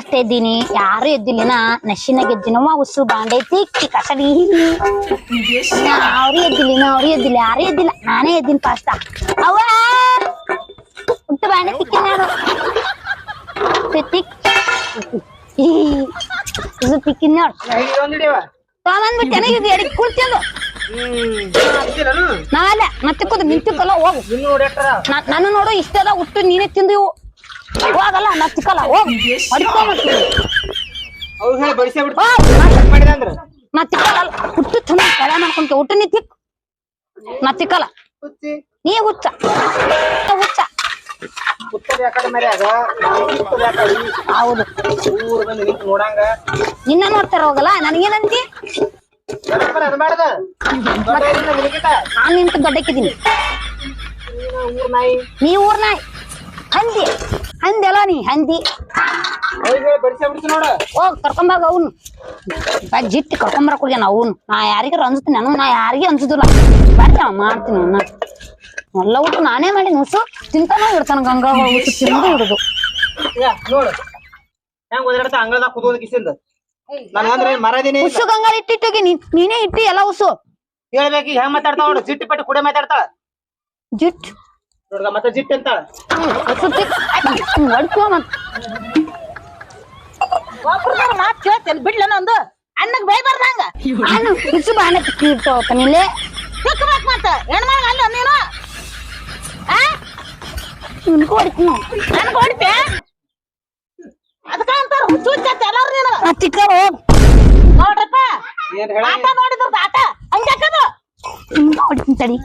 ಅಷ್ಟೇ ಇದ್ದೀನಿ. ಯಾರು ಎದ್ದಿಲ್ಲಿನ? ನಶಿನ ಎದ್ದಿನವ ಉಸು ಬಾಂಡೈತಿ ಕಿ ಕಸಡಿ ಅವ್ರು ಎದ್ದಿಲ್ಲಿನ? ಅವ್ರು ಎದ್ದಿಲ್ಲ ಯಾರು ಎದ್ದಿಲ್ಲ. ನಾನೇ ಎದ್ದೀನಿ ಫಾಸ್ಟ್ ಅವ ಉಟ್ಟು ಬಾಂಡೆ ತಿಕ್ಕಿನಾರು ತಿಕ್ ಇದು ತಿಕ್ಕಿನ ನೋಡ್ ತಗೊಂಡ್ಬಿಟ್ಟು ನನಗೆ ಎಡಿ ಕುಡ್ತಿದ್ದು ನಾವಲ್ಲ ಮತ್ತೆ ಕೂತು ಹೋಗು. ನಾ- ನನ್ನ ನೋಡು ಇಷ್ಟದ ಉಟ್ಟು ನೀನೇ ತಿಂದು ಹೋಗಲ್ಲ ನಾ ತಿಕ್ಕಲ್ಲ ಹೋಗು. ಹೊಡಿಕೊಂಬಿಡ್ತೀನಿ ನಾ ತಿಕ್ಕಲ್ಲ ಹುಟ್ಟು ಚಂದ ಕಳೆ ಮಾಡ್ಕೊಂತ ಹುಟ್ಟ ನೀ ತಿಕ್ ನಾ ತಿಕ್ಕಲ್ಲ ನೀ ಹುಚ್ಚ. ಹುಚ್ಚ. ಹೌದು. ನೋಡಂಗ. ನಿನ್ನ ನೋಡ್ತಾರ ಹೋಗಲ್ಲ? ನನಗೇನಂತಿ? ನಾನ್ ನಿಂತು ದೊಡ್ಡಕ್ಕಿದ್ದೀನಿ. ನೀ ಊರ್ ನಾಯಿ. ಹಂದಿ. ಹಂದಿ ಅಲ್ಲ ನೀ ಹಂದಿ. ಹೋಗ್ ಕರ್ಕೊಂಬಾಗ ಅವನು. ಜಿಟ್ಟಿ ಕರ್ಕೊಂಬರಕ್ ಹೋಗ್ಯಾನ ಅವನು. ನಾ ಯಾರಿಗಾರ ಅನ್ಸ್ತೀನಿ ನಾನು ನಾ ಯಾರಿಗೆ ಅನ್ಸುದಿಲ್ಲ. ಬರ್ತೀನ ಮಾಡ್ತೀನಿ ಅವನ್ನ ಎಲ್ಲ ಊಟ ನಾನೇ ಮಾಡಿ ನುಸು ತಿಂತಾನ ಇಡ್ತಾನ ಗಂಗಾ ಊಟ ತಿಂದು ಹಿಡುದು ಉಸು ಗಂಗಾ ಇಟ್ಟಿಟ್ಟೋಗಿ ನೀನ್ ಇಟ್ಟಿ ಎಲ್ಲ ಉಸು. ಹೇಳ್ಬೇಕು ಹೆಂಗ್ ಮಾತಾಡ್ತಾವ ಸಿಟ್ಟು ಪಟ್ಟು ಕುಡೆ ಮಾತಾಡ್ತಾಳ. ಜಿಟ್. ನೋಡ್ಗ ಮತ್ತೆ ಜಿಟ್ ಅಂತ ಹೊಡ್ಕೋ ಮತ್. ಒಬ್ರದಾರ ಮಾತ್ ಕೇಳ್ತೇನೆ ಬಿಡ್ಲೇನ ಒಂದು. ಅಣ್ಣಗ್ ನಾನು ಬಾಣ ತಿಕ್ಕಬೇಕು ಮತ್ತ. ಹೆಣ್ಮಗ ಅಲ್ಲ ನೀನು? ಆ? ನಿನ್ಗೂ ಹೊಡಿತೀನಿ ನನ್ಗ ಹೊಡಿತೆ? ಅದಕ್ಕ ಅಂತಾರ ಹುಚ್ಚು ಹುಚ್ಚತ್ತ ಎಲ್ಲಾರು ನೀನು. ನಾ ತಿಕ್ಕಾರ ಹೋಗ್ ನೋಡ್ರಪ್ಪ. ಆಟ ನೋಡಿದ್ರದ ಆಟ. ಹಂಗಾಕದು ನಿನ್ಗೂ ಹೊಡಿತೀನಿ ತಡಿ.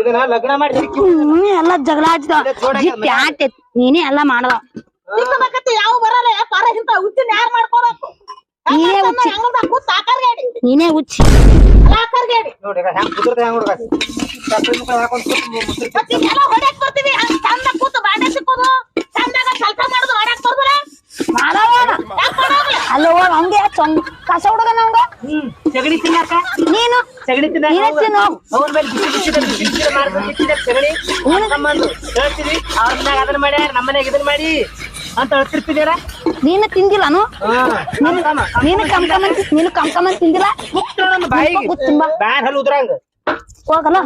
ಇದನ್ನ ಲಗ್ನ ಮಾಡಿ ಎಲ್ಲ ಜಗಳ ನೀನೇ ಎಲ್ಲ ಮಾಡದ. ಯಾವ ಬರಲ್ಲ ಪರ ಇಂತ ಉತ್ತಿನ ಯಾರು ಮಾಡ್ಕೋಬೇಕು? ನೀನೇ ಕೂತ್ ನೀನೇ ಉಚ್ಚಿ ನೋಡಿ ಹೆಂಗ್ ಕುದುರ್ತ ಹೆಂಗ್ ಹುಡುಗ ಚಪ್ಪಲಿ ಮುಖ ಹಾಕೊಂಡ್ ಕೂತ್ ಮುಸ್ರಿ ಮಾಡವ ಯಾಕೆ ಮಾಡೋಗ್ಲಿ ಅಲ್ಲ ಹೋಗ್ ಚೊಂಗ್ ಕಸ ಹುಡುಗನ ಹಂಗ ಹ್ಮ್ ಸಗಣಿ ತಿನ್ನಾಕ? ನೀನು? ಸಗಣಿ ತಿನ್ನ ನೀನೇ ತಿನ್ನು. ಅವ್ರ ಮೇಲೆ ಬಿಸಿ ಬಿಸಿ ಬಿಸಿ ಬಿಸಿ ಮಾಡ್ಕೊಂಡು ತಿಂತಿದ್ದೆ ಸಗಣಿ. ಹೇಳ್ತೀವಿ ಅವ್ರ ಮನ್ಯಾಗ ಅದನ್ನ ಮಾಡ್ಯಾರ ನಮ್ಮ ಮನ್ಯಾಗ ಇದನ್ನ ಮಾಡಿ. ಅಂತ ಹೇಳ್ತಿರ್ತಿದ್ದೀರ? ನೀನು ತಿಂದಿಲ್ಲನು ನೀನು ನೀನು ಕಮ್ಕಮನ್ ನೀನು ಕಮ್ಕಮನ್ ತಿಂದಿಲ್ಲ? ಬಾಯಿಗೆ. ಗೊತ್ತಿಂಬ ಬ್ಯಾನ್ ಹಲ್ ಉದ್ರಂಗ ಹೋಗಲ್ಲ?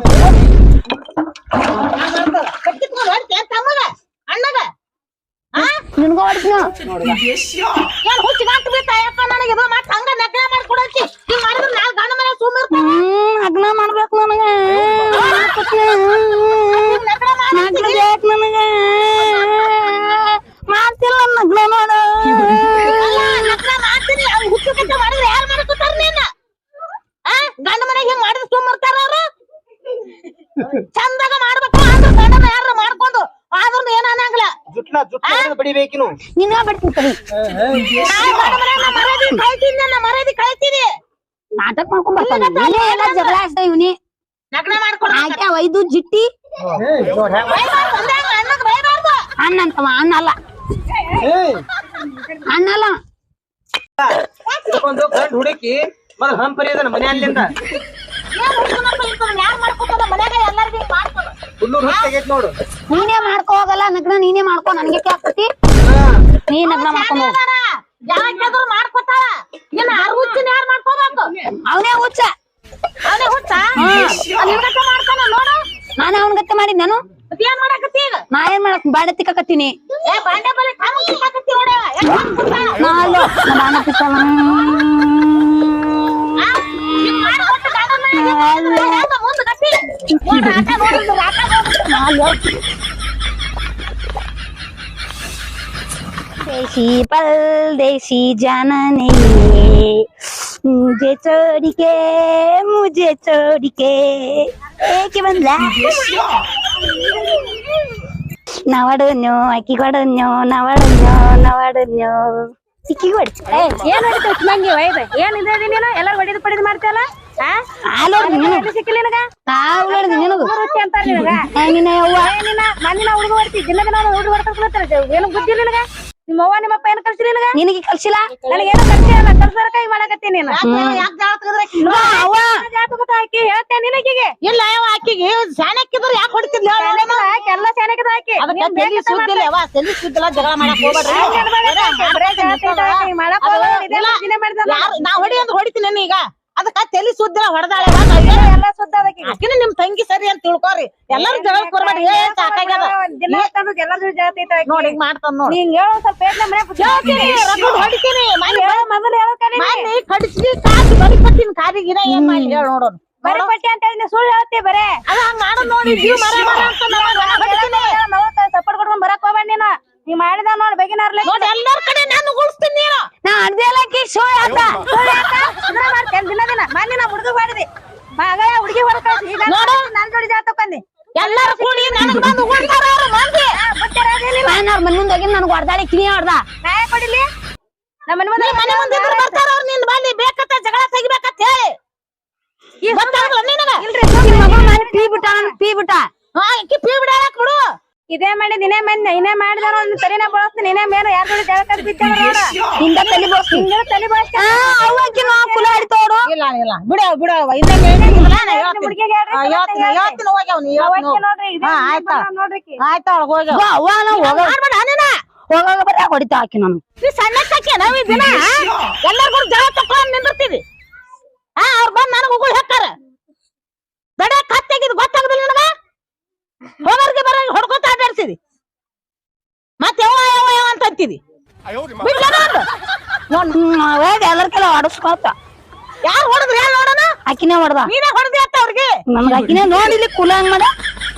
ನಿನ್ಗೂ ಹೊಡಿತೀನಿ. ಏನ್ ಹುಚ್ಚಿ ಗಂಟು ಬೀಳ್ತಾಯಪ್ಪ ನನಗೆ? ಇದು ಮತ್ತೆ ಹಂಗ ನಗ್ನ ಕೊಡಂತಿ ಮಾಡಿದ್ರೆ ಗಂಡ ಮನೆ ಸುಮ್ಮಿರ್ತ ಹ್ಮ್ ಅಗ್ನ ಮಾಡ್ಬೇಕು ನನಗ ನಗ್ನ ಬೇಕು ನನಗ ಮಾಡ್ತಿಲ್ಲ ನಗ್ನ ಮಾಡು ನಗ್ನ ಮಾಡ್ತೀನಿ ಅವ್ನ್ ಹುಚ್ಚು ಕಟ್ಟ ಮಾಡಿದ್ರೆ ಯಾರು ಮಾಡ್ಕೊತಾರ ನೀನ್ ಆ ಗಂಡ ಮನೆಗೆ ಹಿಂಗ್ ಮಾಡಿದ್ರೆ ಸುಮ್ಮಿರ್ತಾರ ಅವ್ರು ಚಂದಾಗ ಮಾಡ್ಬೇಕು ಆದ್ರೂ ಗಂಡನ ಯಾರು ಮಾಡ್ಕೊಂಡು ಆದ್ರೂ ಏನ್ ಅನ್ನಂಗಿಲ್ಲ ಜುಟ್ಲ ಜುಟ್ಲ ನಾಳೆ ಗಂಡ ಮನೆಗೆ ಕಳ್ತೀನಿ ನಾಟಕ ಮಾಡ್ಕೊಂಡ್ ಬರ್ತಾನೆ ಎಲ್ಲ ಜಗಳ ಆಡ್ತಾ ಇವನಿ ನಗ್ನ ಮಾಡ್ಕೊಂಡು ಆಕೆ ಜಿಟ್ಟಿ ಅಣ್ಣ ಅಂತವ ಅಣ್ಣ ಅಲ್ಲ ಹುಡುಕಿ ಮರ ಮನೆ ಅಲ್ಲಿಂದ ನೋಡು ಮಾಡ್ಕೋ ಹೋಗಲ್ಲ ನಗ್ನ ನೀನೇ ಮಾಡ್ಕೋ ನನ್ಗೆ ಆಗ್ತತಿ ನೀ ನಗ್ನ ಮಾಡ್ಕೊಂಡು ಹೋಗು. ಯಾವಾಗಾದ್ರೂ ಮಾಡ್ಕೊತಾಳ. ಇನ್ನ ಆರು ಹುಚ್ಚಿನ ಯಾರು ಮಾಡ್ಕೋಬೇಕು? ಅವನೇ ಹುಚ್ಚ. ಅವನೇ ಹುಚ್ಚ? ನಿನ್ಗಟ್ಟ ಮಾಡ್ತಾನ ನೋಡು. ನಾನು ಅವನ ಗತ್ತೆ ಮಾಡಿ ನಾನು? ಏನ್ ಮಾಡಕತ್ತಿ ಈಗ? ನಾ ಏನ್ ಮಾಡಕ್ ಬಾಡೆ ತಿಕ್ಕಕತ್ತೀನಿ. ಏ ಬಾಂಡೆ ಬಲೆ ಕಾಮ ಸಿಕ್ಕಾಕತ್ತಿ ನೋಡ. ನಾ ಅಲ್ಲ ನಾ ಬಾಣ ತಿಕ್ಕಲ್ಲ. ಮುಂದೆ ಕಟ್ಟಿ ನೋಡು, ಆಟ ನೋಡಿದ್ರು ಆಟ ನೋಡಿದ್ರು ನಾ ಅಲ್ಲ देसी परदेसी जाना नहीं मुझे छोड़ के मुझे छोड़ के ಏಕೆ ಬಂದ್ಲ ನವಡನ್ಯೋ ಅಕ್ಕಿ ಕೊಡನ್ಯೋ ನವಡನ್ಯೋ ನವಡನ್ಯೋ ಇಕ್ಕಿ ಕೊಡಿ ಏನ್ ಹೊಡಿತು ಮಂಗಿ ವೈದ ಏನ್ ಇದೆ ನೀನು ಎಲ್ಲಾರು ಹೊಡಿದ್ ಪಡಿದ್ ಮಾಡ್ತೀಯಲ್ಲ ಹಾಲು ನೀನು ಸಿಕ್ಕಿಲ್ಲ ನಿನಗ ತಾವು ನೋಡಿದ್ ನಿನದು ರುಚಿ ಅಂತಾರ ನಿನಗ ಹೆಂಗಿನ ಯವ್ವ ಏನಿನ ಮಣ್ಣಿನ ಹುಡುಗ ಹೊಡ್ತಿ ದಿನ ದಿನ ಹುಡುಗ ಹೊಡ್ತಾರೆ ಏನು ಬುದ್ಧಿ ನಿನಗ ನಿಮ್ಮ ಅವ್ವ ನಿಮ್ಮಪ್ಪ ಏನ್ ಕಲ್ಸಿರಿ ನಿನಗ? ನಿನಗೆ ಕಲ್ಸಿಲ್ಲ? ನನಗೇನು ಕಲ್ಸಿಲ್ಲ ಕಲ್ಸರ ಕೈ ಮಾಡಕತ್ತೀನಿ? ಅವ್ವ, ಹಾಕಿ ಹೇಳ್ತೇನೆ ನಿನಗಿಗೆ. ಇಲ್ಲ ಯಾವ ಆಕಿಗೆ ಶಾಣಕ್ಕಿದ್ರು ಯಾಕೆ ಹೊಡಿತಿದ್ಲ? ಎಲ್ಲ ಹಾಕಿ ಅದಕ್ಕೆ ತಲಿ ಸುದ್ದಿಲ್ಲ ಯಾವ ತಲಿ ಸುದ್ದಿಲ್ಲ ಜಗಳ ಮಾಡಕ್ ಹೋಗ್ಬೇಡ್ರಿ. ನಾ ಹೊಡಿ ಅಂದ್ರೆ ಹೊಡಿತೀನಿ ಈಗ. ಅದಕ್ಕ ತಲಿ ಸುದ್ದಿಲ್ಲ ಹೊಡೆದಾಳೆ. ಎಲ್ಲ ಸುದ್ದ ಅದಕ್ಕೆ ಆಕಿನ ನಿಮ್ ತಂಗಿ ಸರಿ ಅಂತ ತಿಳ್ಕೊರಿ. ಎಲ್ಲಾರು ಜಗಳ ಕೊಡ್ಬೇಡಿ ಏ ಸಾಕಾಗ್ಯದ. ಎಲ್ಲಾದ್ರೂ ಜಾತಿ ನೋಡಿ ಈಗ ಮಾಡ್ತಾನ ನೋಡಿ. ನೀನ್ ಹೇಳೋ ಸ್ವಲ್ಪ ಪೇಟ್ನ ಮನೆ ಹೇಳ್ತೀನಿ ರಗಡ್ ಹೊಡಿತೀನಿ? ಮನೆ ಮೊದಲು ಹೇಳ್ತಾನೆ ಮನೆ ಕಡಿಸಿ ಕಾಸಿ ಬಡಿಪಟ್ಟಿನ ಕಾದಿಗಿನ ಏನ್ ಮಾಡಿ ಹೇಳ ನೋಡೋಣ ಬರೀ ಪಟ್ಟಿ ಅಂತ ಹೇಳಿ ಸುಳ್ಳು ಹೇಳ್ತಿ ಬರೇ. ಅದ ಹಂಗ ಮಾಡೋದ್ ನೋಡಿ ಜೀವ ಮರ ಮರ ಅಂತ ಸಪೋರ್ಟ್ ಕೊಡ್ಕೊಂಡ್ ಬರಕ್ ಹೋಗ್ಬೇಡ ನೀನು. ನೀ ಮಾಡಿದ ನೋಡ್ ಬೇಗಿನಾರ್ಲೆ ನೋಡಿ ಎಲ್ಲಾರ ಕಡೆ ನಾನು ಉಳಿಸ್ತೀನಿ ನೀನು. ನಾ ಅಡ್ದೇಲಕ್ಕಿ ಶೋ ಆತ ಮಾಡ್ತೇನೆ ದಿನ ದಿನ ಮೊನ್ನೆ ನಾ ಹುಡುಗ ಮಾಡಿದೆ ಮಗ ಹುಡುಗಿ ಹೊರ ಕಳ್ಸಿ ಈಗ ನೋಡು. ನನ್ ಜೋಡಿ ಜಾತಕೊಂಡಿ ಎಲ್ಲಾರು ಕೂಡಿ ನನಗ್ ಬಂದು ಉಳ್ತಾರ ಅವ್ರು ಮಂದಿ ನಾನು ಅವ್ರ ಮನೆ ಮುಂದೆ ಹೋಗಿ ನನಗೆ ಹೊಡೆದಾಳಿ ಕಿವಿ ಹೊಡ್ದ ನಾ ಯಾಕ್ ಕೊಡಿಲಿ? ನಮ್ಮ ಮನೆ ನೀ ಮನೆ ಮುಂದೆ ಇದ್ರು ಬರ್ತಾರ ಅವ್ರು ನಿನ್ ಬಲ್ಲಿ ಬೇಕತ್ತ ಜಗಳ ತೆಗಿಬೇಕಂತ ಹೇಳಿ. ಗೊತ್ತಾಗಲ್ಲ ನಿನಗ? ನಿಮ್ಮ ಮಗ ಮನೆ ಪೀ ಬಿಟ್ಟ ಪೀ ಬಿಟ್ಟ. ಹಾ ಇಕ್ಕಿ ಪೀ ಬಿಡಾಕ ಬಿಡು ಇದೇ ಮಾಡಿ ಮಾಡಿದಾರ ಒಂದು ಸರಿನ ಬಳಸ್ತೀನಿ ಇನ್ನೇ ಮೇನ ಯಾರ ಜೋಡಿ ಜಗಳ ಬಿದ್ದ ನೋಡ ಹಿಂದ ತಲೆ ಬೋಸ್ತಿ ಹಿಂಗೆ ತಲೆ ಬಳಸ್ತಿ ಅವಕ್ಕೆ ನಾ ಕುಲ ತೋಡು. ಇಲ್ಲ ಇಲ್ಲ. ಇನ್ನ ನಾ ಹೇಳ್ತೀನಿ. ಹೇಳ್ತೀನಿ ಹೇಳ್ತೀನಿ. ಹೋಗ್ಯಾವ ನೀ ಹೇಳ್ತೀನಿ ನೋಡ್ರಿ ಮನೆ ಆಯ್ತಾ. ನೋಡ್ರಿ ಆಯ್ತಾ ಒಳಗ್ ಹೋಗ್ಯಾವ. ಮಾಡ್ಬೇಡ ನೀನ. ಹೋಗಾಗ ಬರೀ ಹೊಡಿತಾ ಹಾಕಿ ನಾನು. ನೀ ಸಣ್ಣ ಸಾಕಿ ನಾವ್ ಈ ದಿನ ಎಲ್ಲರಿಗೂ ಜಗಳ ತಕೊಂಡ್ ನಿಂದಿರ್ತೀವಿ. ಹಾ ಅವ್ರು ಬಂದ್ ನನಗ ಉಗುಳ್ ಹಾಕಾರ ದಡ ಕತ್ತಾಗಿದ್ ಗೊತ್ತಾಗದಿಲ್ಲ ನನಗ? ಹೋಗೋರ್ಗೆ ಬರ ಹೊಡ್ಕೊತ ಆಟಾಡ್ಸಿದಿ ಮತ್ತೆ ಯಾವ ಯಾವ ಯಾವ ಅಂತ ಅಂತೀವಿ ಎಲ್ಲರ ಕೆಲ ಹೊಡಸ್ಕೊತ. ಯಾರ್ ಹೊಡೆದ್ರು ಹೇಳ ನೋಡೋಣ ಆಕಿನೇ ಹೊಡೆದ. ನೀನೇ ಹೊಡೆದಿ ಅಂತ ಅವ್ರಿಗೆ? ನಮ್ಗೆ ಅಕ್ಕಿನೇ ನೋಡಿಲಿ ಕುಲ ಹಂಗ್ ಮಾಡ.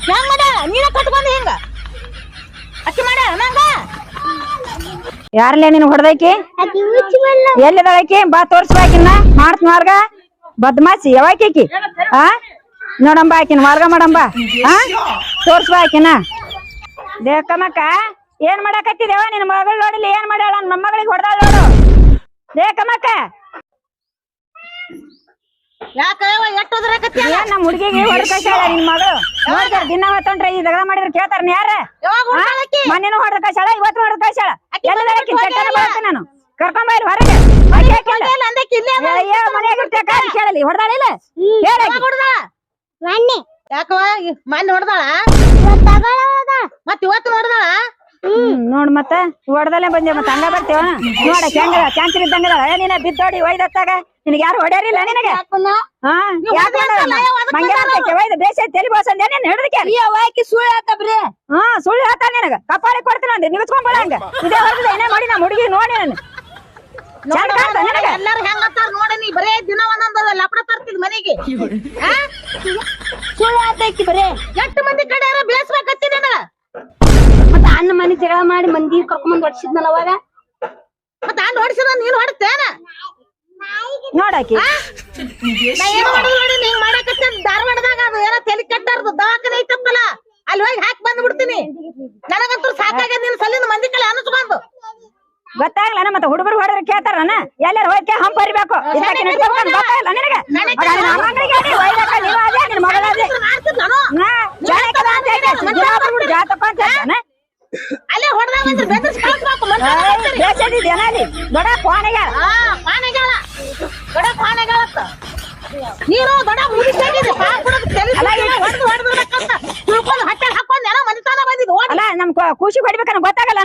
ಹೆಂಗ್ ಮಾಡ? ನೀನೇ ಕಟ್ಕೊಂಡ್ ಹೆಂಗ? ಅಕ್ಕಿ ಮಾಡ ನಂಗ? ಯಾರ್ಲೆ ನಿನ್ ಹೊಡ್ದೈಕಿ? ಎಲ್ಲಿದಾಳಕಿ ಬಾ ತೋರ್ಸ್ಬಾಕಿನ ಮಾಡ್ತ ಮಾರ್ಗ. ಬದ್ಮಾಸಿ. ಯಾವಾಕಿ ಆ? ನೋಡಂಬ ಆಕಿನ ಮಾರ್ಗ ಮಾಡಂಬ. ಹಾ ತೋರ್ಸ್ಬಾಕಿನ ದೇಕಮ್ಮಕ್ಕ ಏನ್ ಮಾಡಾಕತ್ತಿದೇವ ನಿನ್ ಮಗಳು ನೋಡಿಲಿ ಏನ್ ಮಾಡ್ಯಾಳ? ನನ್ ಮಗಳಿಗೆ ಹೊಡ್ದಾಳ ನೋಡು. ದೇಕಮ್ಮಕ್ಕ ಏನ್ ನಮ್ ಹುಡುಗಿಗೆ ಹೊಡ್ಕಾಳ ಕಳ್ಸ್ಯಾಳ ನಿನ್ ಮಗಳು? ನೋಡ್ತಾರ ದಿನ ಹೊತ್ತೊಂಡ್ರೆ ಈ ಜಗಳ ಮಾಡಿದ್ರ ಕೇಳ್ತಾರ ಯಾರ? ಮನೇನು ಹೊಡೆದ ಕಳ್ಸ್ಯಾಳ ಇವತ್ತು ಹೊಡ್ಕಾಳ ಕಳ್ಸ್ಯಾಳ. ನಾನು. ಕರ್ಕೊಂಡ್ ಬೈಲ್ ಹೊರಗೆ. ಕೇಳಲಿ. ಹೊಡೆದಾಳಿಲ್ಲ ಹೊಡ್ದಾಳ. ಯಾಕವ ಮೊನ್ನೆ ಹೊಡ್ದಾಳ? ಮತ್ ಇವತ್ತು ಹೊಡ್ದಾಳ? ಹ್ಮ್ ನೋಡ್ ಮತ್ತ. ಹೊಡ್ದಲ್ಲೇ ಬಂದೆ ಮತ್ತ? ಹಂಗ ಬರ್ತೀವ ನೋಡ ಹೆಂಗ ಚಾಂಚಿ ಇದ್ದಂಗ ನೀನ ಬಿದ್ದೋಡಿ ಒಯ್ದತ್ತಾಗ ನಿನಗೆ ಯಾರು ಹೊಡ್ಯಾರಿಲ್ಲ ನಿನಗೆ? ತಲೆ ಬೋಸಂದೆ ನೀನ್ ಹಿಡಿದಕ್ಕೆ? ಆಕಿ ಸುಳ್ಳು ಹಾಕ್ತ ಬ್ರಿ. ಹಾ ಸುಳ್ಳು ಹೇಳ್ತಾ ನಿನಗ. ಕಪಾಳಿ ಕೊಡ್ತೀನಿ ಅಂದೆ. ನಿಗಸ್ಕೊಂಡ್ ಹಂಗ. ಇದೇ ಹೊಡೆದ ಏನೇ ಮಾಡಿ ನಮ್ಮ ಹುಡುಗಿ ನೋಡಿ ನಾನು. ಎಲ್ಲಾರು ಹೆಂಗತ್ತಾರ ನೋಡ ನೀ ಬರೇ ದಿನ ಒಂದೊಂದ ಲಪಡ ತರ್ತಿದ್ ಮನೆಗೆ. ಆ? ಸುಳ್ಳು ಹೇಳ್ತೈತಿ ಬರೀ. ಎಷ್ಟು ಮಂದಿ ಕಡೆ ಬೇಸ್ಬೇಕತ್ತಿ ನಿನಗ? ಮತ್ತ ಅಣ್ಣ ಮನೆ ಜಗಳ ಮಾಡಿ ಮಂದಿ ಕರ್ಕೊಂಡ್ ಹೊಡ್ಸಿದ್ನಲ್ಲ ಅವಾಗ? ಮತ್ತ ಆ ಹೊಡ್ಸಿದ ನೀನ್ ಹೊಡ್ತೇನ? ನೋಡಾಕಿ. ಧಾರವಾಡದಾಗ ಅದು ಏನೋ ತಲೆ ಕಟ್ಟಾರದು ದವಾಖಾನೆ ಐತಪ್ಪಲ್ಲ ಅಲ್ಲಿ ಹೋಗಿ ಹಾಕಿ ಬಂದ್ ಬಿಡ್ತೀನಿ ನನಗಂತೂ ಸಾಕಾಗ್ಯದ ನಿನ್ ಸಲಿಂದ ಮಂದಿ ಕಡೆ ಅನಿಸ್ಬಂದು ಗೊತ್ತಾಗ್ಲ ಮತ್ತೆ ಹುಡುಗರು ಹೊಡೆದ್ರೆ ಕೇಳ್ತಾರನ ಎಲ್ಲಾರು ಹೋಗಿ ಹಂಪ ನಡ್ಕೊಬೇಕು ಗೊತ್ತಾಗಲ್ಲ ನಿನಗೆ ಮಗ ನಿನ್ನ ಅಮ್ಮಂಗ್ರಿಗೆ ಹೇಳಿ, ಅದೇ ನಿನ್ನ ಮಗಳ ಅದೇ ಮಾಡ್ತಿದ್ ನಾನು ನಾ ಜಾತಕ ಅಂತ ಅಲ್ಲೇ ಹೊಡೆದಾಗ ಅಂದ್ರೆ ಬೆದರ್ಸಿ ಕಳ್ಸ್ಬೇಕು ದೊಡ್ಡ ಕೋಣೆಗೆ ಆ ಪಾನೆಗಾಳ ದೊಡ್ಡ ಪಾನೆಗಾಳತ್ತ ನೀನು ದೊಡ್ಡ ಮುಗಿಸಾಗಿದೆ ಹೊಡೆದು ಹೊಡೆದಿರ್ಬೇಕಂತ ತಿಳ್ಕೊಂಡು ಹಟ್ಟೆ ಹಾಕೊಂಡು ಏನೋ ಮನಿತನ ಬಂದಿದ್ದು. ಖುಷಿ ಕೊಡ್ಬೇಕನ್ನ ಗೊತ್ತಾಗಲ್ಲ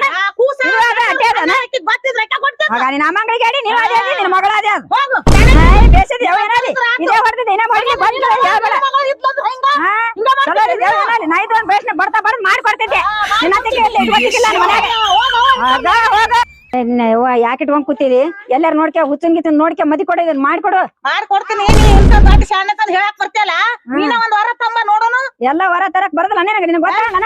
ಮಗ ನಿನ್ನ ಹೇಳಿ ನೀವ್ ಅದೇ ನಿನ್ನ ಮಗಳ ಅದೇ ಬೇಸದಿ ಇದೇ ಇನ್ನ ಮಾಡಿ ಚಲೋ ಒಂದ್ ಬರ್ತಾ ಬರ್ದು ನಿನ್ನ ನನ್ನ ಮನ್ಯಾಗ. ಹೋಗ. ಯಾಕೆ ಇಟ್ಕೊಂಡ್ ಕೂತಿದಿ ಎಲ್ಲಾರು ನೋಡ್ಕೆ ಗಿಚ್ಚನ್ ನೋಡ್ಕೆ ಮದಿ ಇದನ್ ಮಾಡ್ಕೊಡು. ಮಾಡ್ಕೊಡ್ತೀನಿ ಇಂತ ದೊಡ್ಡ ಶಾಣೆ ಅಂತ ಹೇಳಕ್ ಬರ್ತಿಯಲ್ಲ? ನೀನ ಒಂದ್ ವರ ತಂಬ ನೋಡೋನು? ಎಲ್ಲ ಹೊರ ತರಕ್ ಬರದಲ್ಲ ನಿನಗೆ ನಿನಗೆ ಗೊತ್ತಾಗಲ್ಲ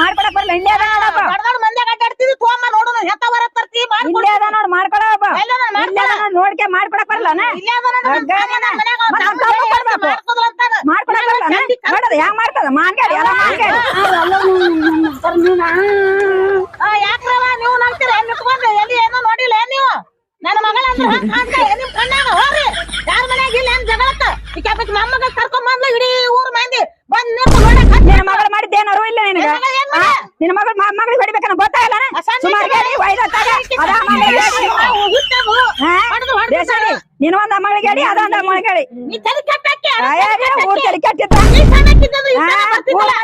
ಮಾಡ್ಕೊಡಕ್ ಬರಲ್ಲ ಇಲ್ಲೇ ಅದ ನೋಡಪ್ಪ ದೊಡ್ಡ ದೊಡ್ಡ ಮಂದಿ ಅಡ್ಡಾಡ್ತಿದ್ವಿ ತಗೊಂಬ ನೋಡೋನು ಹೆತ್ತ ವಾರ ತರ್ತಿ ಮಾಡ್ಕೊಡ್ ಇಲ್ಲೇ ಅದ ನೋಡ್ ಮಾಡ್ಕೊಡಪ್ಪ ಎಲ್ಲ ನಾನ್ ಇಲ್ಲೇ ಅದ ನೋಡ್ ನೋಡ್ಕೆ ಮಾಡ್ಕೊಡಕ್ ಬರಲ್ಲ ಇಲ್ಲೇ ಅದ ನನ್ನ ಅಗ್ಗ ಮನ್ಯಾಗ ನನ್ನ ಮನ್ಯಾಗ ಒಂದ್ ಮತ್ತ್ ತಮ್ಮ ತಮ್ಮ ಹೇಳಿ ಕೊಡ್ಬೇಕು. ಮಾಡ್ಕೊದ್ರು ಅಂತಾನ. ಮಾಡ್ಕೊಡಕ್ ಬರಲ್ಲ ನೋಡದ ಹೆಂಗ್ ಮಾಡ್ತದ ಮಾನ್ಗಾಡಿ ಎಲ್ಲ ಮಾನ್ಗಾಡಿ ಆ, ಯಾಕ್ರವ ನೀವು ನಂಬ್ತೀರ ನಿಂತ್ಕೊಂಡ್ರೆ ಎಲ್ಲಿ ಏನೋ ನೋಡಿಲ್ಲ ಏನ್ ನೀವು ನನ್ನ ಮಗಳ ಅಂದ್ರೆ ಹಂಗ್ ಕಾಣ್ತಾ ಇದೆ ನಿಮ್ ಕಣ್ಣಾಗ ಹೋಗ್ರಿ ಯಾರ ಮನ್ಯಾಗ ಇಲ್ಲ ಏನ್ ಜಗಳತ್ತ ಈಗ ಅದಕ್ಕೆ ಮೊಮ್ಮಗ ಕರ್ಕೊಂಡ್ ಬಂದ್ಲು ಇಡೀ ಊರ್ ಮಂದಿ ಬಂದ್ ನಿಂತು ನೋಡಕ್ ಹತ್ತಿ ನಿನ್ನ ಮಗಳು ಮಾಡಿದ್ದೇನಾರು ಇಲ್ಲ ನಿನಗ ನಿನ್ನ ಮಗ ಏನ್ ಮಾಡ್ಯಾಳ? ನಿನ್ನ ಮಗಳು ಮಗಳಿಗೆ ಹೊಡಿಬೇಕನ್ನ ಗೊತ್ತಾಗಲ್ಲ ಆ ಸಣ್ಣ ಸುಮಾರು ಗಾಡಿ ಒಯ್ದತ್ತಾಗ ಅದ ಮಗಳಿಗೆ ಗಾಡಿ. ಹೋಗುತ್ತೇವು. ಹಾ? ಹೊಡ್ದು ಹೊಡ್ದು ಬೇಸಾಡಿ ನೀನು ಒಂದ ಮಗಳಿಗೆ ಗಾಡಿ ಅದ ಒಂದ ಮಗಳಿಗೆ ಗಾಡಿ ನೀ ತಲೆ ಕೆಟ್ಟಾಕಿ, ಅದ ಆಯಾ, ತಲೆ ನೀನು ಊರ್ ಕೆಟ್ಟಾಕಿ. ತಲೆ ಕೆಟ್ಟಿದ್ದ ನೀ ಒಂದ ಈ ಹಾ, ತರ ಊರ್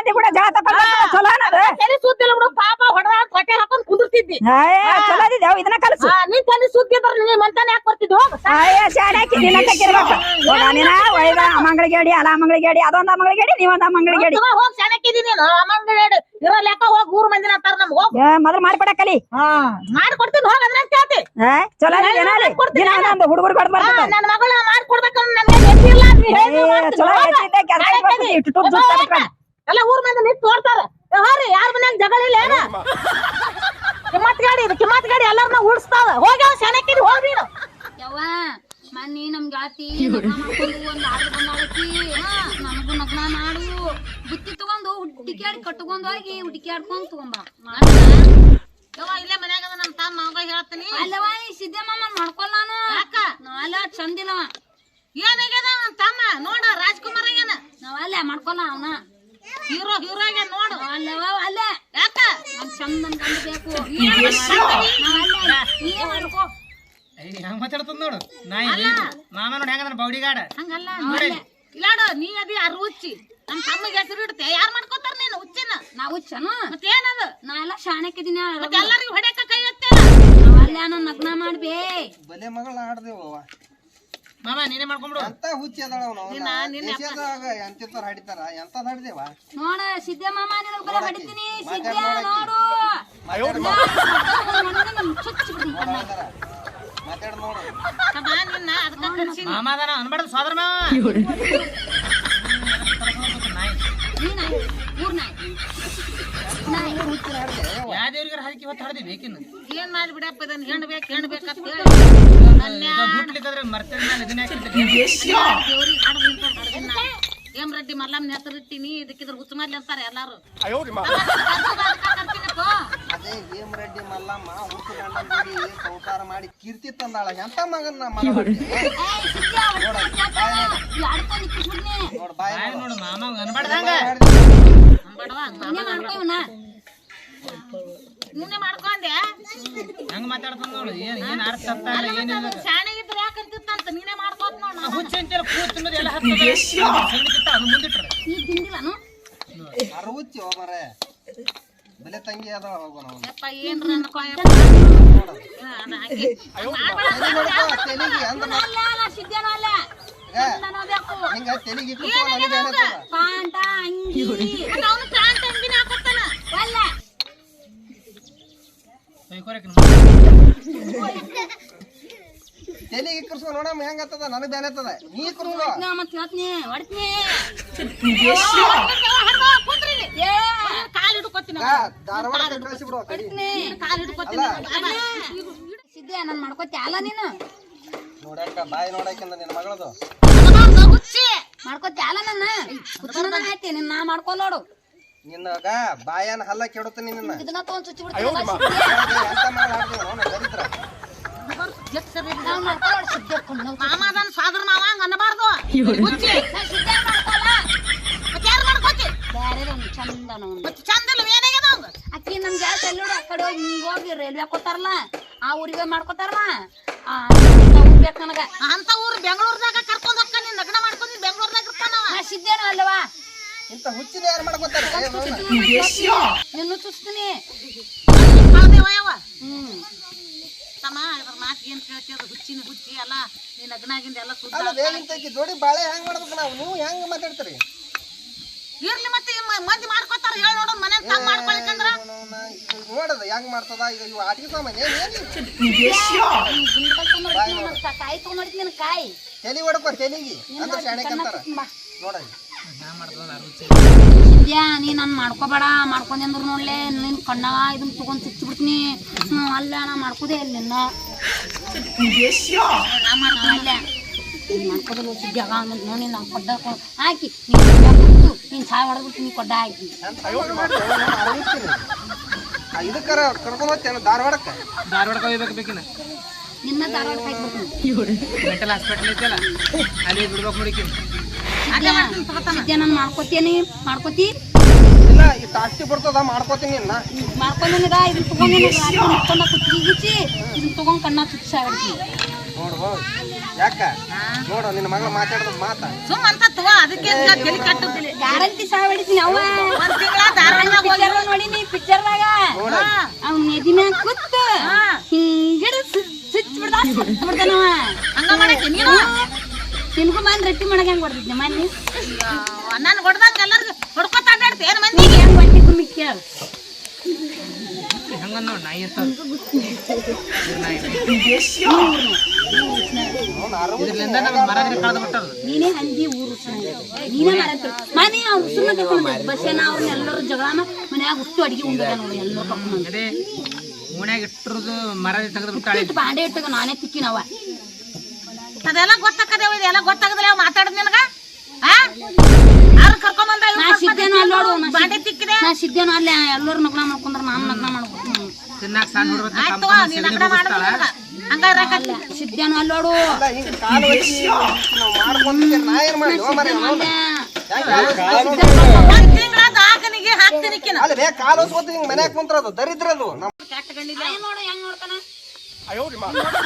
ಕೂಡ ಜಗಳ ತಕೊಂಡ್ ಬರ್ತಾರ, ಚಲೋ ಅನ್ನೋದು ಸುದ್ದಿಲ್ಲ ಬಿಡು ಪಾಪ ಹೊಡೆದ ಹೊಟ್ಟೆ ಹಾಕೊಂಡ್ ಕುಂದಿರ್ತಿದ್ದಿ ಚಲೋ ಅದಿದ್ಯಾವ ಇದನ್ನ ಕಲಸು ಆ, ನೀ ತಲೆ ಸುದ್ದಿದ್ರ ನೀ ಮಂತಾನೆ ಯಾಕೆ ಬರ್ತಿದ್ದಿ ಆಯ ಶಾಣಾಕಿ ನಿನ್ನ ತಕ್ಕಿರ್ಬೇಕು ಹೋಗ ನೀನ ಒಯ್ದ ಮಂಗಳಿಗೆ ಗಾಡಿ ಅಲ್ಲ ಮಂಗಳಿಗೆ ಗಾಡಿ ಅದೊಂದ ಮಂಗಳಿಗೆ ಗಾಡಿ ನೀವೊಂದ ಮಂಗಳಿಗೆ ಗಾಡಿ ಹೋಗಿ ನೀನು ಇರೋ ಲೆಕ್ಕ ಹೋಗಿ ಊರ್ ಮಂದಿನ ಅಂತಾರ ನಮ್ಗೆ ಹೋಗ್ ಮೊದಲು ಮಾಡ್ಕೊಡ ಕಲಿ ಮಾಡ್ಕೊಡ್ತೀನಿ ಹೋಗ ಅದ್ರ ಕೇಳ್ತಿ ಏ, ಚಲೋ ಹುಡುಗರು. ಎಲ್ಲ ಊರ್ ಮಂದಿ ನಿಂತು ಏ, ಹೋರಿ ಯಾರ ಮನ್ಯಾಗ ಜಗಳ ಇಲ್ಲ ಏನ? ಕಿಮ್ಮತ್ ಗಾಡಿ ಇದು ಕಿಮ್ಮತ್ ಗಾಡಿ ಎಲ್ಲಾರನ್ನ ಉಡ್ಸ್ತಾವ ಹೋಗಿ ಅವ್ ಯವ್ವ ಮನ್ನಿ ನಮ್ ಒಂದ್ ಆರ್ಡ್ ಬಂದಾಳಕಿ ನಮಗೂ ನಗ್ನ ಮಾಡು. ಬುತ್ತಿ ತಗೊಂಡು ಹುಡ್ಕಿಯಾಡಿ ಕಟ್ಕೊಂಡ್ ಹೋಗಿ ಹುಡ್ಕಿಯಾಡ್ಕೊಂಡ್ ತಗೊಂಬ. ಯವ್ವ ಇಲ್ಲೇ ಮನ್ಯಾಗ ಅದ ನಮ್ಮ ತಮ್ಮ ಅವಾಗ ಹೇಳ್ತೀನಿ. ಅಲ್ಲವ ಈ ಸಿದ್ದಮ್ಮ ಮಾಡ್ಕೊಲ್ಲ ನಾನು ಯಾಕ? ನಾವೆಲ್ಲ ಚಂದಿಲ್ಲವ. ಏನಾಗ್ಯದ ಅವ್ನ್ ತಮ್ಮ? ನೋಡ ರಾಜ್ಕುಮಾರ್ ಆಗ್ಯಾನ. ನಾವಲ್ಲ ಮಾಡ್ಕೊಲ್ಲ ಅವನ. ಹೀರೋ ಹೀರೋ ಆಗ್ಯಾನ ನೋಡು. ಅಲ್ಲವ ಅಲ್ಲ. ಯಾಕ? ನಮ್ ಚಂದ ಬೇಕು ನೀನೇ ಮಾಡ್ಕೋ. ಹೆಂಗ್ ಮಾತಾಡ್ತದ ನೋಡು. ನಾ ಹೇಳಿದ್ದು ಮಾಮ ನೋಡಿ ಹೆಂಗದ ಬೌಡಿಗಾಡ. ಹಂಗಲ್ಲ ನೋಡ್ಲೆ. ಇಲ್ಲಾಡು ನೀ ಅದಿ ಅರ್ ಹುಚ್ಚಿ ನಮ್ ತಮ್ಮಗೆ ಹೆಸರು ಇಡ್ತೆ ಯಾರ್ ಮಾಡ್ಕೋತಾರ ನೀನು? ಹುಚ್ಚಿನ? ನಾವು ಹುಚ್ಚನ? ಮತ್ತೇನದು? ನಾ ಎಲ್ಲ ಶಾಣಕ್ಕಿದ್ದೀನಿ ಮತ್ತೆ ಎಲ್ಲರಿಗೂ ಹೊಡೆಯಕ ಕೈ ಎತ್ತೇನ ನಾವಲ್ಲ ನಾನು ನಗ್ನ ಮಾಡ್ಬೇ. ಬಲೆ ಮಗಳ ಆಡ್ದೇವ ಮಾಮ ನೀನೇ ಮಾಡ್ಕೊಂಡ್ಬಿಡು ಅಂತ ಹುಚ್ಚಿ ಅದಾಳ ಅವನು? ನಿನ್ನ- ನಿನ್ನ ಅಪ್ಪ- ದೇಶದಾಗ ಎಂತಿರ್ತಾರ ಹಾಡಿತಾರ ಎಂತದ್ ಹಾಡಿದೇವ ನೋಡ ಸಿದ್ದಮ್ಮ ನಿನಗೆ ಬರ ಹೊಡಿತೀನಿ. ಸಿದ್ದ ನೋಡು. ಮಾತಾಡ ನೋಡು. ತಮ್ಮ ನಿನ್ನ ಅದಕ್ಕೆ ಕರ್ಸಿನಿ. ಮಾಮ ಅದಾನ ಅನ್ಬಾರ್ದು ಸೋದರ ಮಾವ ನಾಯಿ ನೀ ನಾಯಿ, ಊರ್ ನಾಯಿ. ನಾಯಿ. ಯಾವ ದೇವ್ರಿಗಾರ ಹರಕಿ ಹೊತ್ತು ಹಡ್ದಿ ಬೇಕಿನ್ನು? ಏನ್ ಮಾಡಿ ಬಿಡಪ್ಪ ಇದನ್ನ? ಹೆಣ್ಣು ಬೇಕು ಹೆಣ್ ಬೇಕಂತ ಹೇಳಿ. ಹುಟ್ಲಿಕ್ಕಂದ್ರೆ ಮರ್ತದ ಮೇಲೆ ಇದನ್ನ ಹಾಕಿದ್ದೆ ದೇವ್ರಿಗೆ ಹಡ್ದು ನಿಂತ್ಕೊಂಡ್ ಹಡ್ದಿನ ನಾ. ಏಮ್ ರೆಡ್ಡಿ ಮಲ್ಲಮ್ಮನ ಹೆಸರು ಇಟ್ಟಿನಿ ಇದಕ್ಕಿದ್ರ ಹುಚ್ಚು ಮಾಡ್ಲಿ ಅಂತಾರೆ ಎಲ್ಲಾರು. ಅದೇ ಹೇಮ್ ರೆಡ್ಡಿ ಮಲ್ಲಮ್ಮ ಹುಚ್ಚು ಗಂಡನ ಜೋಡಿ ಸಂಸಾರ ಮಾಡಿ ಕೀರ್ತಿ ತಂದಾಳ. ಎಂತ ಮಗನ ಮಗ ನೋಡ್ ಬಾಯ್ ನೋಡು. ಮಾಮ ಅನ್ಬಾರ್ದಂಗ. ನೀನೇ ಮಾಡ್ಕೊಂಡೆ ಹೆಂಗ್ ಮಾತಾಡ್ತಾನ ನೋಡು ಏನ್ ಏನ್ ಅರ್ಥ ಅರ್ಥ ಇಲ್ಲ ಏನಿಲ್ಲ. ಶಾಣೆ ಇದ್ರೆ ಯಾಕಂತಿತ್ತಂತ ನೀನೇ ಮಾಡ್ಕೋತ ನೋಡು ಹುಚ್ಚ ಅಂತೀರ ಕೂತ್ ತಿನ್ನೋದು ಎಲ್ಲ ಹತ್ತದ ಸಗಣಿ ಕಿತ್ತ ಅದು ಮುಂದಿಟ್ರ. ನೀ ತಿಂದಿಲ್ಲನು? ಅರ ಹುಚ್ಚಿ ಹೋ ಮರೆ ತಂಗಿ ಅದ ಹೋಗೋಣ. ಯಪ್ಪ ತಲಿಗೆ ಅಂದ್ರ ಅಲ್ಲ. ಹಿಂಗ ತಲಿಗೆ? ಪಾಂಟ, ಅಂಗಿ. ಅವನು ಒಲ್ಲ. ತಲಿಗೆ ನೋಡಮ್ಮ ಹೆಂಗತ್ತದ ನನಗ್ ಬ್ಯಾನೆ ಆತದ ನೀ ಇಕ್ಕರ್ಸ್ಕೊ ನಾ ಮತ್ತ್ ಹೇಳ್ತೀನಿ, ಹೊಡ್ತೀನಿ. ಏ ಕಾಲ್ ಹಿಡ್ಕೊತೀನಿ ಧಾರವಾಡ ಕಾಲ್ ಹಿಡ್ಕೊತೀನಿ ಸಿದ್ದೆ ನಾನ್ ಮಾಡ್ಕೊತಿ ಅಲ್ಲ ನೀನು. ನೋಡಕ್ಕ ಬಾಯಿ ನೋಡಕ್ಕಿಂದ ನಿನ್ನ ಮಗಳದು. ಮಾಡ್ಕೊತಿ. ಅಲ್ಲ ನನ್ನ ಹುಚ್ಚನ ಐತಿ ನಿನ್ನ ನಾ ಮಾಡ್ಕೊಲ್ಲೋಡು ನಿನ್ನಗ ಬಾಯನ್ ಹಲ್ಲ ಕೆಡುತ್ತ ನಿನ್ನ. ಇದನ್ನ ತಗೊಂಡ್ ಚುಚ್ಚಿ ಬಿಡ್ತೀನಿ. ಎಂತ ದರಿದ್ರ. ಮಾಮ ಸಾದ್ರ ಮಾವ ಹಂಗ ಅನ್ನಬಾರ್ದು. ಚಂದ ಏನಾಗ್ಯದ ಅವಂಗ ಅಕ್ಕಿ ನಮ್ ಗ್ಯಾಸ್ ಎಲ್ಲ ಆ ಕಡೆ ಹೋಗಿ ಹಿಂಗ್ ಹೋಗಿ ರೈಲ್ವೆ ಕೊತ್ತಾರಲ್ಲ ಆ ಊರಿಗೆ ಮಾಡ್ಕೋತಾರಲ್ಲ ಆ ಊರ್ ಬೇಕು ನನಗ. ಅಂತ ಊರು ಬೆಂಗಳೂರ್ದಾಗ ಸಿದ್ದೇನು ಅಲ್ಲವಾ? ಇಂತ ಹುಚ್ಚಿನ ಯಾರು ಮಾಡ್ಕೊತಾರ? ನಿನ್ನ ಚುಸ್ತೀನಿ ಹ್ಮ್. ತಮ್ಮ ಇದ್ರ ಮಾತು ಏನ್ ಕೇಳ್ತಿಯದ ಹುಚ್ಚಿನ ಹುಚ್ಚಿ ಅಲ್ಲ. ನೀನ್ ಅಗ್ನಾಗಿಂದ ಎಲ್ಲಾ ಎಲ್ಲ ಸುದ್ದ ಜೋಡಿ ಬಾಳೆ ಹೆಂಗ್ ಮಾಡ್ಬೇಕು ನಾವು? ನೀವು ಹೆಂಗ್ ಮಾತಾಡ್ತೀರಿ? ಇರ್ಲಿ ಮತ್ತೆ ಮಂದಿ ಮಾಡ್ಕೋತಾರ. ಹೇಳ್ ನೋಡು ಮನೆ ತಮ್ಮ ಮಾಡ್ಕೊಳಕಂದ್ರ ನೋಡದ ಹೆಂಗ್ ಮಾಡ್ತದ? ಈಗ ಇವು ಆಟಿಕೆ ಸಾಮಾನ್ಯ ಏನ್ ಕಾಯಿ ತಗೊಂಡ್ ನೋಡಿದ್ ನಿನ್ ಕಾಯಿ. ತಲಿ ಹೊಡ್ಕೊ ತಲಿಗಿ. ಅಂದ್ರೆ ಶಾಣೆ. ನೋಡ ಯಾ ನೀ ನಾನು ಮಾಡ್ಕೋಬೇಡ ಮಾಡ್ಕೊಂಡೆ ಅಂದ್ರು ನೋಡ್ಲೆ ನಿನ್ ಕಣ್ಣಾಗ ಇದನ್ನ ತಗೊಂಡ್ ಚುಚ್ಚಿ ಬಿಡ್ತೀನಿ ಹ್ಞೂ ಅಲ್ಲ ನಾ ಮಾಡ್ಕೋದೇ ಇಲ್ಲ ನಿನ್ನ ನಾ ನೀನ್ ಮಾಡ್ಕೋದಿಲ್ಲ ಸಿದ್ಯಾಗ ಆಮೇಲೆ ನೋಡಿ ನಾನು ಕೊಡ್ಡ ಹಾಕೊ- ನೀನು ಕೊಟ್ಟು ನೀನ್ ಸಾಯ್ ಹೊಡೆದ್ಬಿಟ್ಟು ನೀ ಕೊಡ್ಡ ಹಾಕಿ. ಹೋಗ್ತೇನೆ ಧಾರವಾಡಕ್ಕ? ಧಾರವಾಡಕ್ಕೆ ಹೋಗ್ಬೇಕು ಬೇಕಿನ? ನಿನ್ನ ಧಾರವಾಡ ಹಾಕ್ಬಿಡ್ತೀನಿ ಮೆಂಟಲ್ ಹಾಸ್ಪಿಟಲ್ ಐತಲ್ಲ ಅಲ್ಲಿ ಬಿಡ್ಬೇಕು ನೋಡಿಕಿ ಸಿದ್ಯ ನಾನು ಮಾಡ್ಕೋತೀನಿ ಮಾಡ್ಕೋತಿ. ಇಲ್ಲ ಈ ಆಸ್ತಿ ಬರ್ತದ ಮಾಡ್ಕೋತೀನಿ ನಿನ್ನ ಮಾಡ್ಕೊಂಡೇನಿದ ಇದನ್ನ ತಗೊಂಡ್ ಕುತ್ತಿಗೆ ಗುಚ್ಚಿ ಇದನ್ನ ತಗೊಂಡ್ ಕಣ್ಣ ಚುಚ್ಚಾಡ್ತಿ ನೋಡು ಯಾಕ? ನೋಡು ನಿನ್ನ ಮಗಳ ಮಾತಾಡೋದು ಮಾತ. ಸುಮ್ ಅಂತ ತಗೋ ಅದಕ್ಕೆ ತಲೆ ಕಟ್ಟುದಿಲ್ಲ. ಗ್ಯಾರಂಟಿ ಸಹ ಹೊಡಿತೀನಿ ಅವ್ವ. ಒಂದ್ ತಿಂಗಳ ಧಾರಾವಾಹಿಯಾಗ ಹೋಗ್ಯಾರ ನೋಡಿನಿ ಪಿಕ್ಚರ್ದಾಗ ನೋಡ. ಅವ್ನ ಎದಿ ಮ್ಯಾಗ ಕೂತ್ ಹಿಂಗಡ ಸ್ವಿಚ್ ಬಿಡ್ದ ಬಿಡ್ತಾನವ ಹಂಗ ಮಾಡಕ್ಕೆ ನೀನು? ತಿನ್ಕೊ ಬಂದ್ ರೊಟ್ಟಿ ಮಾಡಕ್ ಹೆಂಗ್ ಬರ್ತಿದ್ನಿ ಮನ್ನಿ ನಾನು ಹೊಡ್ದಂಗ ಎಲ್ಲರಿಗೂ ಹೊಡ್ಕೊತ ಅಡ್ಡಾಡ್ತಿ. ಏನ್ ಮಂದಿ? ಹೆಂಗ್ ಬಟ್ಟಿ ಕುಮ್ಮಿ ಕೇಳ. ಹಂಗ ನೋಡ್ ನಾಯಿ ಇದ್ರಲಿಂದ ನಮ್ಗೆ ಕಳ್ದು ನೀನೇ ಹಂದಿ ಊರು ನೀನೇ ಮನೆ ಅವ್ರು ಸುಮ್ಮನೆ ಕರ್ಕೊಂಡು ಬಸ್ಸೇನ ಅವ್ರನ್ನ ಎಲ್ಲರೂ ಜಗಳ ಮನ್ಯಾಗ ಉಟ್ಟು ಅಡಿಗೆ ಉಂಡಿದ ನೋಡಿ ಎಲ್ಲರೂ ಕರ್ಕೊಂಡು ಓಣ್ಯಾಗ ಇಟ್ಟಿರೋದು ಮರ ತೆಗೆದು ಬಿಟ್ಟಾಳೆ. ಇಟ್ಟು ಬಾಂಡೆ ಇಟ್ಟಾಗ ನಾನೇ ತಿಕ್ಕಿನವ. ಅದೆಲ್ಲ ಗೊತ್ತಾಕದೇವ ಇದೆಲ್ಲ ಗೊತ್ತಾಗದಿಲ್ಲ ಅವ್ ಮಾತಾಡದ್ ನಿನಗ? ನಾ ಸಿದ್ದೇನು ಅಲ್ಲಿ ನೋಡು ನಾ ಬಾಂಡೆ ತಿಕ್ಕಿದೆ. ನಾ ಸಿದ್ದೇನು ಅಲ್ಲೇ ಎಲ್ಲರೂ ನಗ್ನ ಮಾಡ್ಕೊಂಡ್ರ ನಾನು ನಗ್ನ ಮಾಡ್ಕೊಂಡು ತಿನ್ನಾಕ ಸಣ್ಣ ಹುಡುಗ ಆಯ್ತು ನೀನ್ ಅಗ್ಡ ಮಾಡೋದಿಲ್ಲ ಹಂಗ ಇರಾಕತ್ತಿ ಸಿದ್ದೇನು ಅಲ್ಲಿ ನೋಡು. ಅಲ್ಲ ಹಿಂಗ್ ಕಾಲು ಒತ್ತಿ ನಾವು ಮಾಡ್ಕೊಂತಿದ್ದೀರಿ ನಾ ಏನ್ ಮಾಡಿ ಮರ ಅಲ್ಲೇ ಒಂದ್ ತಿಂಗಳ ಅಲ್ಲ ಬೇ ಕಾಲು ಹಿಂಗ್ ಮನ್ಯಾಗ ಕುಂತ್ರದು ದರಿದ್ರದು. ನಮ್ಮ ಏನ್ ನೋಡು ಹೆಂಗ್ ನೋಡ್ತಾನ? ಒದರಾಡ್ತದ